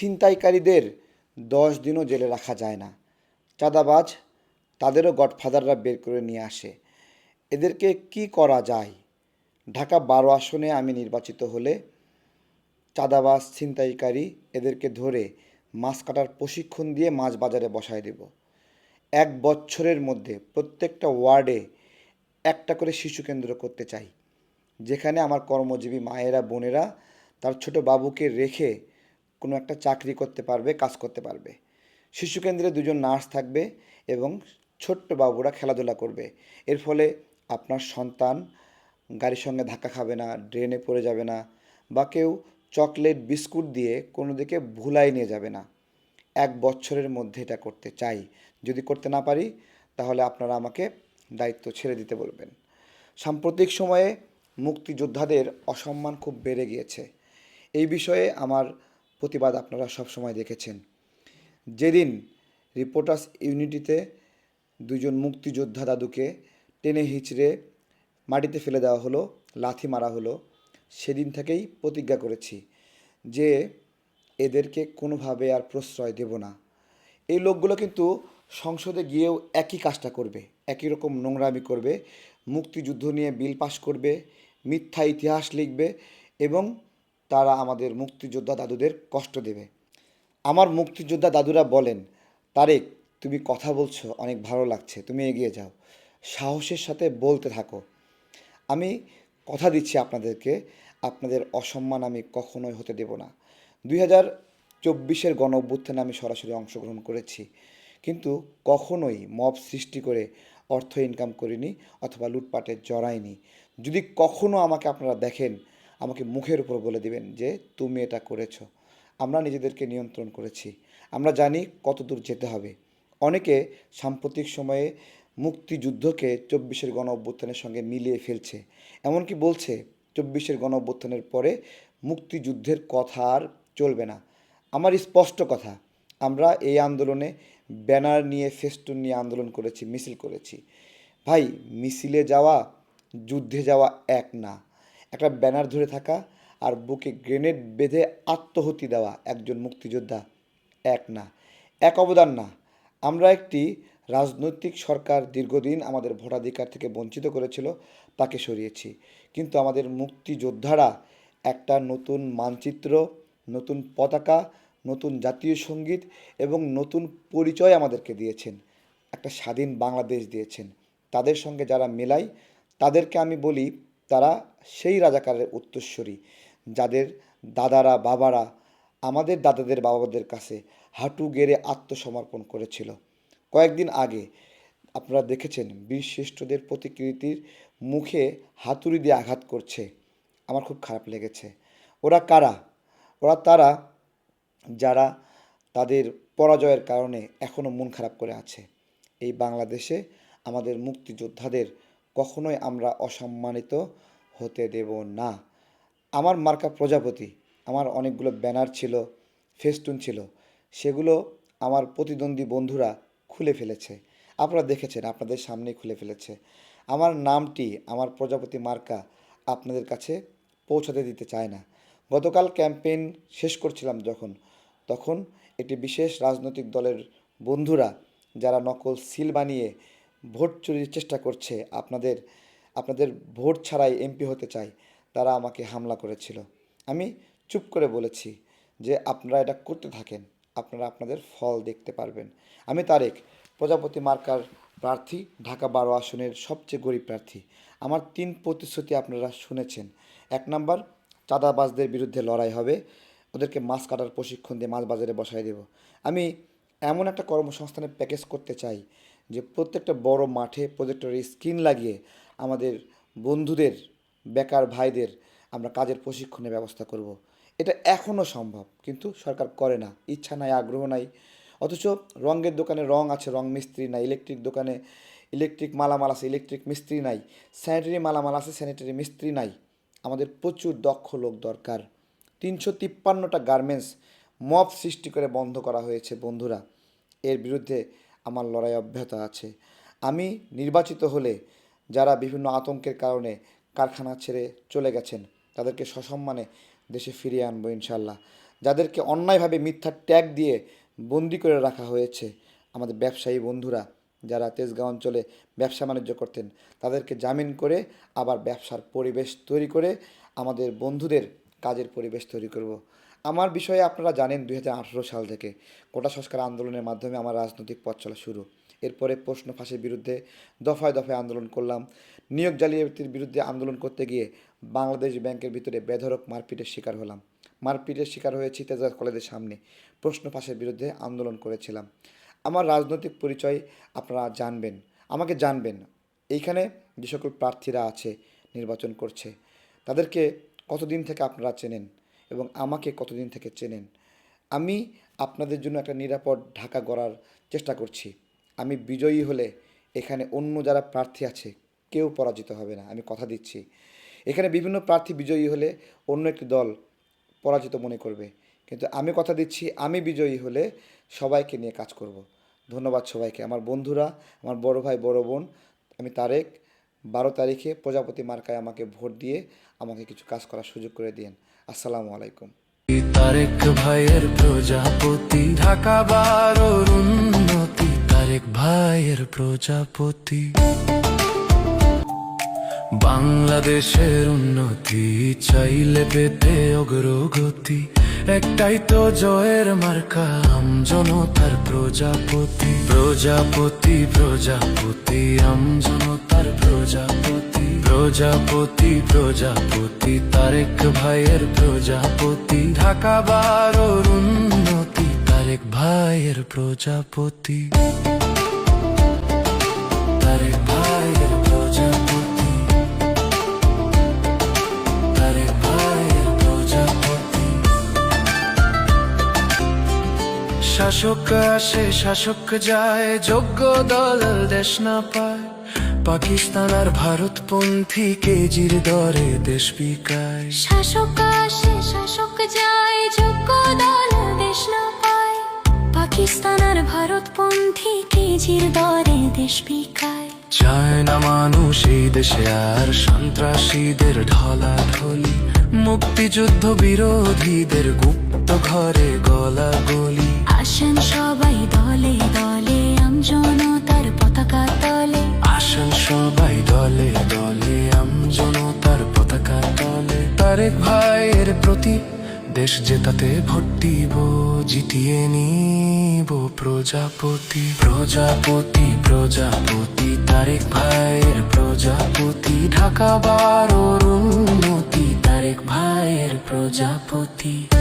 ছিনতাইকারীদের দশ দিনও জেলে রাখা যায় না। চাঁদাবাজ তাদেরও গডফাদাররা বের করে নিয়ে আসে। এদেরকে কি করা যায়? ঢাকা বারো আসনে আমি নির্বাচিত হলে চাঁদাবাজ, ছিনতাইকারী এদেরকে ধরে মাছ কাটার প্রশিক্ষণ দিয়ে মাছ বাজারে বসায় দেব। এক বছরের মধ্যে প্রত্যেকটা ওয়ার্ডে একটা করে শিশু কেন্দ্র করতে চাই। যেখানে আমার কর্মজীবী মায়েরা, বোনেরা, তার ছোট বাবুকে রেখে কোনো একটা চাকরি করতে পারবে, কাজ করতে পারবে। শিশু কেন্দ্রে দুজন নার্স থাকবে এবং ছোট্ট বাবুরা খেলাধুলা করবে। এর ফলে আপনার সন্তান গাড়ির সঙ্গে ধাক্কা খাবে না, ড্রেনে পড়ে যাবে না বা কেউ চকলেট, বিস্কুট দিয়ে কোনো দিকে ভুলাই নিয়ে যাবে না। এক বছরের মধ্যে এটা করতে চাই। যদি করতে না পারি, তাহলে আপনারা আমাকে দায়িত্ব ছেড়ে দিতে বলবেন। সাম্প্রতিক সময়ে মুক্তিযোদ্ধাদের অসম্মান খুব বেড়ে গিয়েছে। এই বিষয়ে আমার প্রতিবাদ আপনারা সব সময় দেখেছেন। যেদিন রিপোর্টার্স ইউনিটিতে দুজন মুক্তিযোদ্ধা দাদুকে টেনে হিচড়ে মাটিতে ফেলে দেওয়া হলো, লাথি মারা হলো, সেদিন থেকেই প্রতিজ্ঞা করেছি যে এদেরকে কোনোভাবে আর প্রশ্রয় দেব না। এই লোকগুলো কিন্তু সংসদে গিয়েও একই কাজটা করবে, একই রকম নোংরামি করবে, মুক্তিযুদ্ধ নিয়ে বিল পাশ করবে, মিথ্যা ইতিহাস লিখবে এবং তারা আমাদের মুক্তিযোদ্ধা দাদুদের কষ্ট দেবে। আমার মুক্তিযোদ্ধা দাদুরা বলেন, তারেক, তুমি কথা বলছো, অনেক ভালো লাগছে, তুমি এগিয়ে যাও। সাহসের সাথে বলতে থাকো। আমি কথা দিচ্ছি আপনাদেরকে, আপনাদের অসম্মান আমি কখনোই হতে দেব না। দুই হাজার চব্বিশের গণ অভ্যুত্থানে আমি সরাসরি অংশগ্রহণ করেছি, কিন্তু কখনোই মব সৃষ্টি করে অর্থ ইনকাম করিনি অথবা লুটপাটে জড়াইনি। যদি কখনও আমাকে আপনারা দেখেন আমাকে মুখের উপর বলে দিবেন যে, তুমি এটা করেছ। আমরা নিজেদেরকে নিয়ন্ত্রণ করেছি। আমরা জানি কত দূর যেতে হবে। অনেকে সাম্প্রতিক সময়ে মুক্তিযুদ্ধকে চব্বিশের গণ অভ্যুত্থানের সঙ্গে মিলিয়ে ফেলছে। এমনকি বলছে, চব্বিশের গণ অভ্যুত্থানের পরে মুক্তিযুদ্ধের কথা আর চলবে না। আমার স্পষ্ট কথা, আমরা এই আন্দোলনে ব্যানার নিয়ে, ফেস্টুন নিয়ে আন্দোলন করেছি, মিছিল করেছি। ভাই, মিছিলে যাওয়া, যুদ্ধে যাওয়া এক না। একটা ব্যানার ধরে থাকা আর বুকে গ্রেনেড বেঁধে আত্মহতি দেওয়া একজন মুক্তিযোদ্ধা। এক না, এক অবদান না। আমরা একটি রাজনৈতিক সরকার দীর্ঘদিন আমাদের ভোটাধিকার থেকে বঞ্চিত করেছিল, তাকে সরিয়েছি। কিন্তু আমাদের মুক্তিযোদ্ধারা একটা নতুন মানচিত্র, নতুন পতাকা, নতুন জাতীয় সংগীত এবং নতুন পরিচয় আমাদেরকে দিয়েছেন। একটা স্বাধীন বাংলাদেশ দিয়েছেন। তাদের সঙ্গে যারা মেলাই তাদেরকে আমি বলি তারা সেই রাজাকারের উত্তরস্বরী যাদের দাদারা, বাবারা আমাদের দাদাদের বাবাদের কাছে হাঁটু গেড়ে আত্মসমর্পণ করেছিল। কয়েকদিন আগে আপনারা দেখেছেন বীর শ্রেষ্ঠদের প্রতিকৃতির মুখে হাতুড়ি দিয়ে আঘাত করছে। আমার খুব খারাপ লেগেছে। ওরা কারা? ওরা তারা যারা তাদের পরাজয়ের কারণে এখনও মন খারাপ করে আছে। এই বাংলাদেশে আমাদের মুক্তিযোদ্ধাদের কখনোই আমরা অসম্মানিত হতে দেব না। আমার মার্কা প্রজাপতি, আমার অনেকগুলো ব্যানার ছিল, ফেস্টুন ছিল, সেগুলো আমার প্রতিদ্বন্দ্বী বন্ধুরা খুলে ফেলেছে। আপনারা দেখেছেন, আপনাদের সামনেই খুলে ফেলেছে। আমার নামটি, আমার প্রজাপতি মার্কা আপনাদের কাছে পৌঁছাতে দিতে চায় না। গতকাল ক্যাম্পেইন শেষ করছিলাম যখন, তখন একটি বিশেষ রাজনৈতিক দলের বন্ধুরা, যারা নকল সিল বানিয়ে ভোট চুরির চেষ্টা করছে, আপনাদের আপনাদের ভোট ছাড়াই এমপি হতে চায় তারা আমাকে হামলা করেছিল। আমি চুপ করে বলেছি যে আপনারা এটা করতে থাকেন, আপনারা আপনাদের ফল দেখতে পারবেন। আমি তারেক, প্রজাপতি মার্কার প্রার্থী, ঢাকা বারো আসনের সবচেয়ে গরিব প্রার্থী। আমার তিন প্রতিশ্রুতি আপনারা শুনেছেন। এক নাম্বার, চাঁদাবাজদের বিরুদ্ধে লড়াই হবে, ওদেরকে মাছ কাটার প্রশিক্ষণ দিয়ে মাছ বাজারে বসায় দেব। আমি এমন একটা কর্মসংস্থানের প্যাকেজ করতে চাই যে প্রত্যেকটা বড় মাঠে প্রজেক্টরের স্ক্রিন লাগিয়ে আমাদের বন্ধুদের, বেকার ভাইদের আমরা কাজের প্রশিক্ষণের ব্যবস্থা করব। এটা এখনও সম্ভব, কিন্তু সরকার করে না। ইচ্ছা নাই, আগ্রহ নাই। অথচ রঙের দোকানে রং আছে, রং মিস্ত্রি নাই, ইলেকট্রিক দোকানে ইলেকট্রিক মালামাল আছে, ইলেকট্রিক মিস্ত্রি নাই, স্যানিটারি মালামাল আছে, স্যানিটারি মিস্ত্রি নাই। আমাদের প্রচুর দক্ষ লোক দরকার। তিনশো তিপ্পান্নটা গার্মেন্টস মব সৃষ্টি করে বন্ধ করা হয়েছে বন্ধুরা। এর বিরুদ্ধে আমার লড়াই অব্যাহত আছে আমি নির্বাচিত হলে যারা বিভিন্ন আতঙ্কের কারণে কারখানা ছেড়ে চলে গেছেন, তাদেরকে সসম্মানে দেশে ফিরিয়ে আনব ইনশাল্লাহ যাদেরকে অন্যায়ভাবে মিথ্যা ট্যাগ দিয়ে বন্দি করে রাখা হয়েছে, আমাদের ব্যবসায়ী বন্ধুরা যারা তেজগাঁও অঞ্চলে ব্যবসা বাণিজ্য করতেন, তাদেরকে জামিন করে আবার ব্যবসার পরিবেশ তৈরি করে আমাদের বন্ধুদের কাজের পরিবেশ তৈরি করব। আমার বিষয়ে আপনারা জানেন দু হাজার আঠেরো সাল থেকে কোটা সংস্কার আন্দোলনের মাধ্যমে আমার রাজনৈতিক পথ চলা শুরু। এরপরে প্রশ্ন ফাঁসের বিরুদ্ধে দফায় দফায় আন্দোলন করলাম। নিয়োগ জালিয়াতির বিরুদ্ধে আন্দোলন করতে গিয়ে বাংলাদেশ ব্যাংকের ভিতরে বেধরক মারপিটের শিকার হলাম। মারপিটের শিকার হয়েছি তেজাজ কলেজের সামনে। প্রশ্ন ফাঁসের বিরুদ্ধে আন্দোলন করেছিলাম। আমার রাজনৈতিক পরিচয় আপনারা জানবেন। আমাকে জানবেন। এইখানে যে সকল প্রার্থীরা আছে নির্বাচন করছে, তাদেরকে কতদিন থেকে আপনারা চেনেন? এবং আমাকে কতদিন থেকে চেনেন। আমি আপনাদের জন্য একটা নিরাপদ ঢাকা গড়ার চেষ্টা করছি। আমি বিজয়ী হলে এখানে অন্য যারা প্রার্থী আছে, কেউ পরাজিত হবে না, আমি কথা দিচ্ছি। এখানে বিভিন্ন প্রার্থী বিজয়ী হলে অন্য একটি দল পরাজিত মনে করবে। কিন্তু আমি কথা দিচ্ছি, আমি বিজয়ী হলে সবাইকে নিয়ে কাজ করব। ধন্যবাদ সবাইকে। আমার বন্ধুরা, আমার বড় ভাই, বড় বোন, আমি তারেক, বারো তারিখে প্রজাপতি মার্কায় আমাকে ভোট দিয়ে আমাকে কিছু কাজ করার সুযোগ করে দিন আসসালামু আলাইকুম। তারেক ভাইয়ের প্রজাপতি, ঢাকা বারোর উন্নতি। তারেক ভাইয়ের প্রজাপতি, বাংলাদেশের উন্নতি। চাইলে পেতে অগ্রগতি, একটাই তো জয়ের মার্কা আমজনতার প্রজাপতি। প্রজাপতি প্রজাপতি আমজনতার প্রজাপতি। প্রজাপতি প্রজাপতি, তারেক ভাইয়ের প্রজাপতি। ঢাকা বারোর উন্নতি, তারেক ভাইয়ের প্রজাপতি। ভাইয়ের প্রজাপতি। তারেক ভাইয়ের প্রজাপতি। শাসক আসে, শাসক যায়, যোগ্য দল দেশ না পায়। পাকিস্তান আর ভারতপন্থী কেজির দরে দেশ বিকায়। শাসক আসে শাসক যায় যোগ্য দল দেশ না পায়। পাকিস্তান আর ভারতপন্থী কেজির দরে দেশ বিকায়। চায় না মানুষ এই দেশে আর সন্ত্রাসীদের ঢলা ঢলি। মুক্তিযুদ্ধ বিরোধীদের গুপ্ত ঘরে গলা গলি। আসেন সবাই তারেক ভাইয়ের প্রতি। দেশ জেতাতে ভোট দিব, জিতিয়ে নিব প্রজাপতি। প্রজাপতি প্রজাপতি, তারেক ভাইয়ের প্রজাপতি। ঢাকা বারোর উন্নতি, তারেক ভাইয়ের প্রজাপতি।